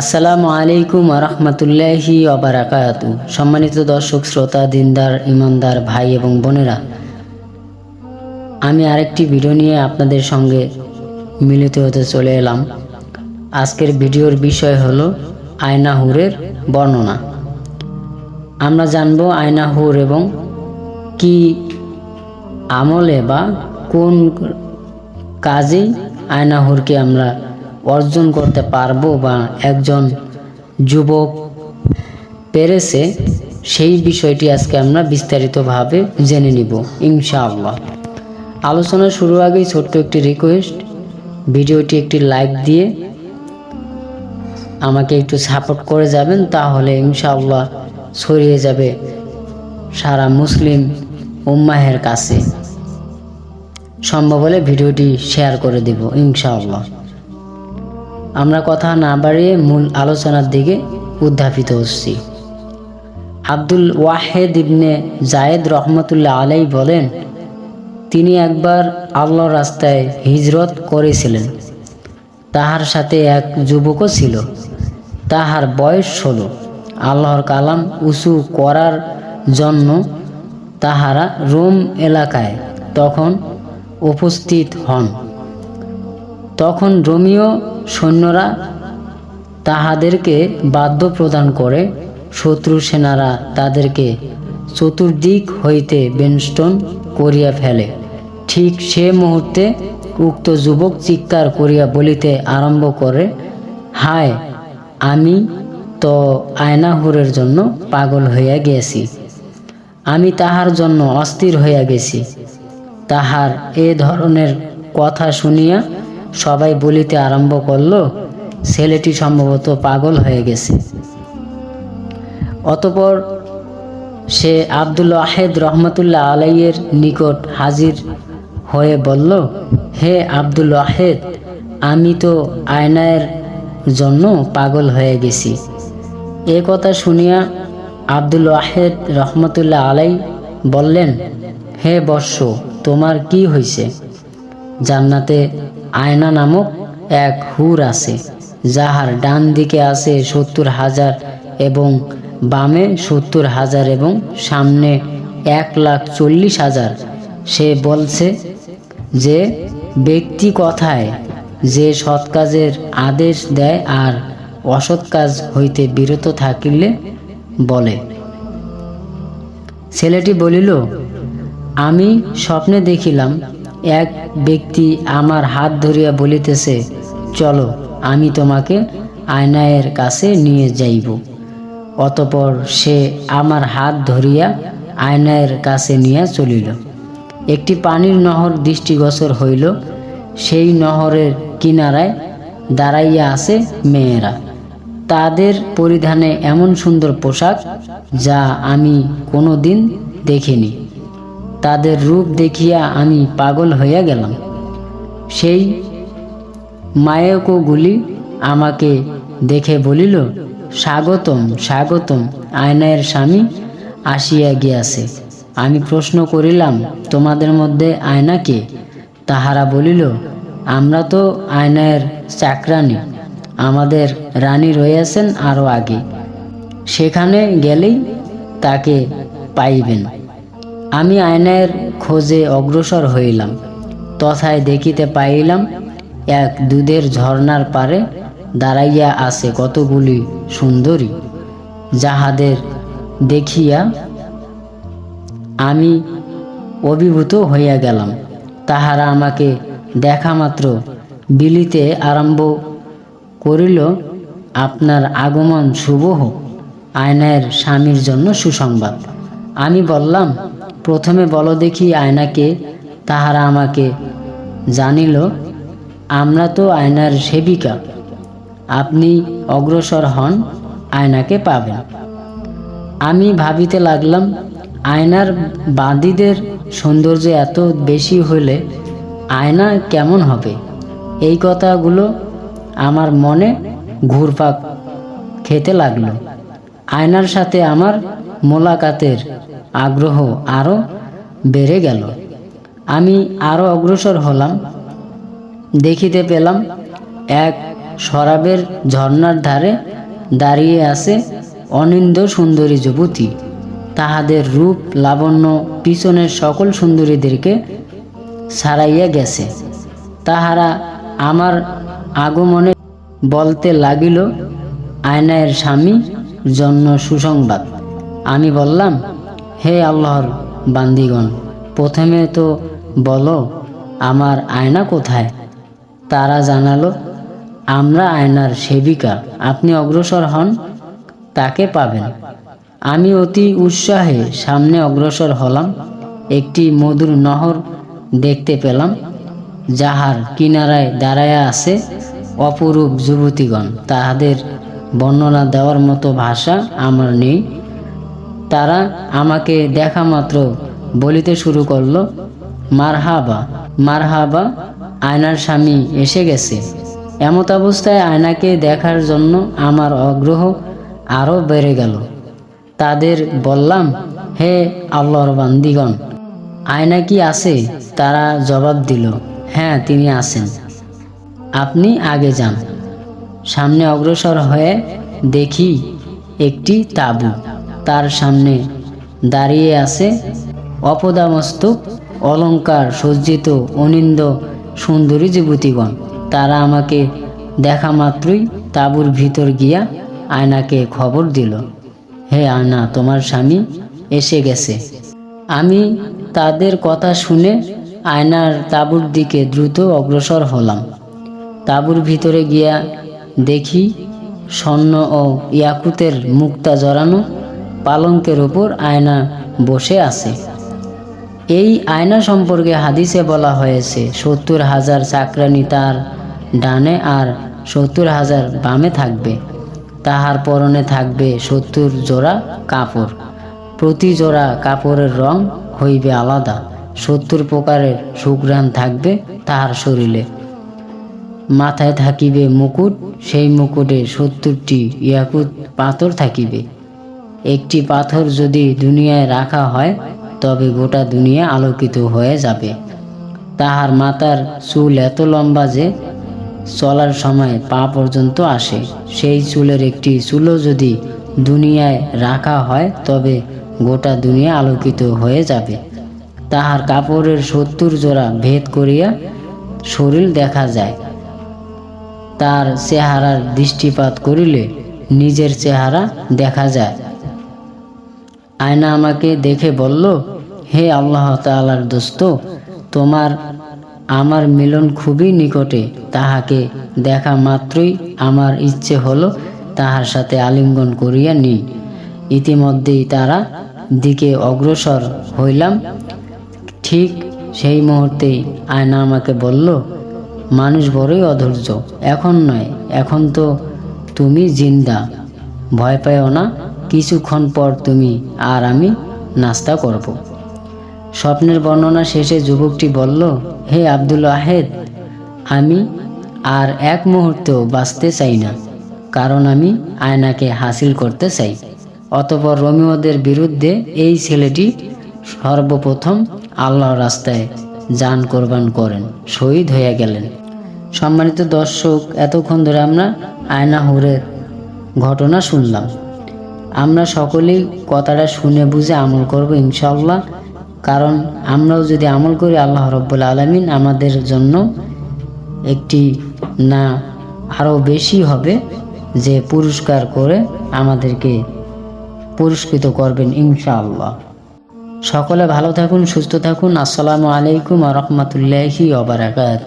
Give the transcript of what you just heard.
আসসালামু আলাইকুম রহমতুল্লাহি অবরাকাতু সম্মানিত দর্শক, শ্রোতা, দিনদার, ইমানদার, ভাই এবং বোনেরা, আমি আরেকটি ভিডিও নিয়ে আপনাদের সঙ্গে মিলিত হতে চলে এলাম। আজকের ভিডিওর বিষয় হলো আয়নাহুরের বর্ণনা। আমরা জানব আয়নাহুর এবং কি আমলে বা কোন কাজেই আয়নাহুরকে আমরা অর্জন করতে পারব বা একজন যুবক পেরেছে, সেই বিষয়টি আজকে আমরা বিস্তারিতভাবে জেনে নিব, ইনশাআল্লাহ। আলোচনা শুরু আগেই ছোট্ট একটি রিকোয়েস্ট ভিডিওটি একটি লাইক দিয়ে আমাকে একটু সাপোর্ট করে যাবেন, তাহলে ইনশাআল্লাহ ছড়িয়ে যাবে সারা মুসলিম উম্মাহের কাছে। সম্ভব হলে ভিডিওটি শেয়ার করে দেব, ইনশাআল্লাহ। আমরা কথা না বাড়িয়ে মূল আলোচনার দিকে উদ্ধাপিত হচ্ছি। আব্দুল ওয়াহেদ ইবনে জায়েদ রহমতুল্লাহ আলাই বলেন, তিনি একবার আল্লাহ রাস্তায় হিজরত করেছিলেন। তাহার সাথে এক যুবকও ছিল। তাহার বয়স ষোলো। আল্লাহর কালাম উঁচু করার জন্য তাহারা রোম এলাকায় তখন উপস্থিত হন। তখন রোমিও সৈন্যরা তাহাদেরকে বাদ্য প্রদান করে, শত্রু সেনারা তাদেরকে চতুর্দিক হইতে বেনস্টন করিয়া ফেলে। ঠিক সে মুহূর্তে উক্ত যুবক চিৎকার করিয়া বলিতে আরম্ভ করে, হায়, আমি তো আয়নাহুরের জন্য পাগল হইয়া গেছি আমি তাহার জন্য অস্থির হইয়া গেছি। তাহার এ ধরনের কথা শুনিয়া সবাই বলিতে আরম্ভ করল, ছেলেটি সম্ভবত পাগল হয়ে গেছে। অতপর সে আব্দুল আহেদ রহমতুল্লাহ আলাইয়ের নিকট হাজির হয়ে বলল, হে আব্দুল আহেদ আমি তো আয়নায়ের জন্য পাগল হয়ে গেছি। এ কথা শুনিয়া আব্দুল ওয়াহেদ রহমতুল্লাহ আলাই বললেন, হে বর্ষ তোমার কি হয়েছে জান্নাতে আয়না নামক এক হুর আছে, যাহার ডান দিকে আছে সত্তর হাজার এবং বামে সত্তর হাজার এবং সামনে এক লাখ চল্লিশ হাজার। সে বলছে যে, ব্যক্তি কথায় যে সৎ কাজের আদেশ দেয় আর অসৎ কাজ হইতে বিরত থাকিলে বলে। ছেলেটি বলিল, আমি স্বপ্নে দেখিলাম এক ব্যক্তি আমার হাত ধরিয়া বলিতেছে, চলো, আমি তোমাকে আয়নায়ের কাছে নিয়ে যাইব। অতপর সে আমার হাত ধরিয়া আয়নায়ের কাছে নিয়ে চলিল। একটি পানির নহর দৃষ্টিগোচর হইল। সেই নহরের কিনারায় দাঁড়াইয়া আছে মেয়েরা। তাদের পরিধানে এমন সুন্দর পোশাক যা আমি কোনো দিন দেখিনি। তাদের রূপ দেখিয়া আমি পাগল হইয়া গেলাম। সেই মায়কগুলি আমাকে দেখে বলিল, স্বাগতম স্বাগতম, আয়নায়ের স্বামী আসিয়া গিয়াছে। আমি প্রশ্ন করিলাম, তোমাদের মধ্যে আয়না কে? তাহারা বলিল, আমরা তো আয়নায়ের চাকরানি আমাদের রানী রয়েছেন আরও আগে। সেখানে গেলেই তাকে পাইবেন। আমি আয়নায়ের খোঁজে অগ্রসর হইলাম। তথায় দেখিতে পাইলাম, এক দুধের ঝর্ণার পারে দাঁড়াইয়া আছে কতগুলি সুন্দরী, যাহাদের দেখিয়া আমি অভিভূত হইয়া গেলাম। তাহারা আমাকে দেখা মাত্র বিলিতে আরম্ভ করিল, আপনার আগমন শুভ হোক আয়নায়ের স্বামীর জন্য সুসংবাদ। আমি বললাম প্রথমে বলো দেখি আয়নাকে, তাহারা আমাকে। জানিল, আমরা তো আয়নার সেবিকা। আপনি অগ্রসর হন, আয়নাকে পাবেন। আমি ভাবিতে লাগলাম, আয়নার বাঁদিদের সৌন্দর্য এত বেশি হলে আয়না কেমন হবে? এই কথাগুলো আমার মনে ঘুরপাক খেতে লাগল। আয়নার সাথে আমার মোলাকাতের আগ্রহ আরও বেড়ে গেল। আমি আরও অগ্রসর হলাম। দেখিতে পেলাম এক শরাবের ঝর্ণার ধারে দাঁড়িয়ে আছে অনিন্দ সুন্দরী যুবতী। তাহাদের রূপ, লাবণ্য পিছনের সকল সুন্দরীদেরকে ছাড়াইয়া গেছে। তাহারা আমার আগমনে বলতে লাগিল, আয়নায়ের স্বামী, জন্য সুসংবাদ। আমি বললাম হে আল্লাহর বান্দিগণ, প্রথমে তো বলো, আমার আয়না কোথায়? তারা জানালো, আমরা আয়নার সেবিকা, আপনি অগ্রসর হন, তাকে পাবেন। আমি অতি উৎসাহে সামনে অগ্রসর হলাম, একটি মধুর নহর দেখতে পেলাম, যাহার কিনারায় দাঁড়ায়া আছে অপরূপ যুবতীগণ। তাহাদের বর্ণনা দেওয়ার মতো ভাষা আমার নেই। তারা আমাকে দেখা মাত্র বলিতে শুরু করল, মারহাবা মারহাবা, আয়নার স্বামী এসে গেছে। এমত অবস্থায় আয়নাকে দেখার জন্য আমার আগ্রহ আরও বেড়ে গেল। তাদের বললাম, হে আল্লাহর বান্দিগণ, আয়না কি আছে? তারা জবাব দিল হ্যাঁ তিনি আছেন। আপনি আগে যান। সামনে অগ্রসর হয়ে দেখি একটি তাঁবু। তার সামনে দাঁড়িয়ে আছে অপদামস্তক, অলঙ্কার সজ্জিত অনিন্দ সুন্দরী যুবতীগণ। তারা আমাকে দেখা মাত্রই তাঁবুর ভিতর গিয়া আয়নাকে খবর দিল। হে আয়না, তোমার স্বামী এসে গেছে। আমি তাদের কথা শুনে আয়নার তাঁবুর দিকে দ্রুত অগ্রসর হলাম। তাঁবুর ভিতরে গিয়া দেখি স্বর্ণ ও ইয়াকুতের মুক্তা জড়ানো পালঙ্কের উপর আয়না বসে আছে। এই আয়না সম্পর্কে হাদিসে বলা হয়েছে, সত্তর হাজার চাকরানি তার ডানে আর সত্তর হাজার বামে থাকবে। তাহার পরনে থাকবে সত্তর জোড়া কাপড়। প্রতি জোড়া কাপড়ের রং হইবে আলাদা। সত্তর প্রকারের সুগ্রাণ থাকবে তাহার শরীরে। মাথায় থাকিবে মুকুট, সেই মুকুটে সত্তরটি ইয়াকুত পাথর থাকিবে। একটি পাথর যদি দুনিয়ায় রাখা হয়, তবে গোটা দুনিয়া আলোকিত হয়ে যাবে। তাহার মাথার চুল এত লম্বা যে চলার সময় পা পর্যন্ত আসে। সেই চুলের একটি চুলও যদি দুনিয়ায় রাখা হয়, তবে গোটা দুনিয়া আলোকিত হয়ে যাবে। তাহার কাপড়ের সত্তর জোড়া ভেদ করিয়া শরীর দেখা যায়। তার চেহারার দৃষ্টিপাত করিলে নিজের চেহারা দেখা যায়। আয়না আমাকে দেখে বলল, হে আল্লাহ তাআলার দোস্ত, তোমার, আমার মিলন খুবই নিকটে। তাহাকে দেখা মাত্রই আমার ইচ্ছে হলো তাহার সাথে আলিঙ্গন করিয়া নিই। ইতিমধ্যেই তারা দিকে অগ্রসর হইলাম। ঠিক সেই মুহূর্তেই আয়না আমাকে বলল, মানুষ বড়ই অধৈর্য। এখন নয়, এখন তো তুমি জিন্দা। ভয় পাইও না কিছুক্ষণ পর তুমি আর আমি নাস্তা করব। স্বপ্নের বর্ণনা শেষে যুবকটি বলল, হে আব্দুল আহেদ আমি আর এক মুহূর্তেও বাঁচতে চাই না, কারণ আমি আয়নাকে হাসিল করতে চাই। অতপর রোমিওদের বিরুদ্ধে এই ছেলেটি সর্বপ্রথম আল্লাহর রাস্তায় যান কোরবান করেন, শহীদ হয়ে গেলেন। সম্মানিত দর্শক, এতক্ষণ ধরে আমরা আয়না হুরের ঘটনা শুনলাম। আমরা সকলেই কথাটা শুনে বুঝে আমল করব ইনশাল্লাহ কারণ আমরাও যদি আমল করি আল্লাহ রব্বুল আলমিন আমাদের জন্য একটি না আরও বেশি হবে যে পুরস্কার করে আমাদেরকে পুরস্কৃত করবেন ইনশাআল্লাহ। সকলে ভালো থাকুন, সুস্থ থাকুন। আসসালামু আলাইকুম আ রহমতুল্লাহি অবরাকাত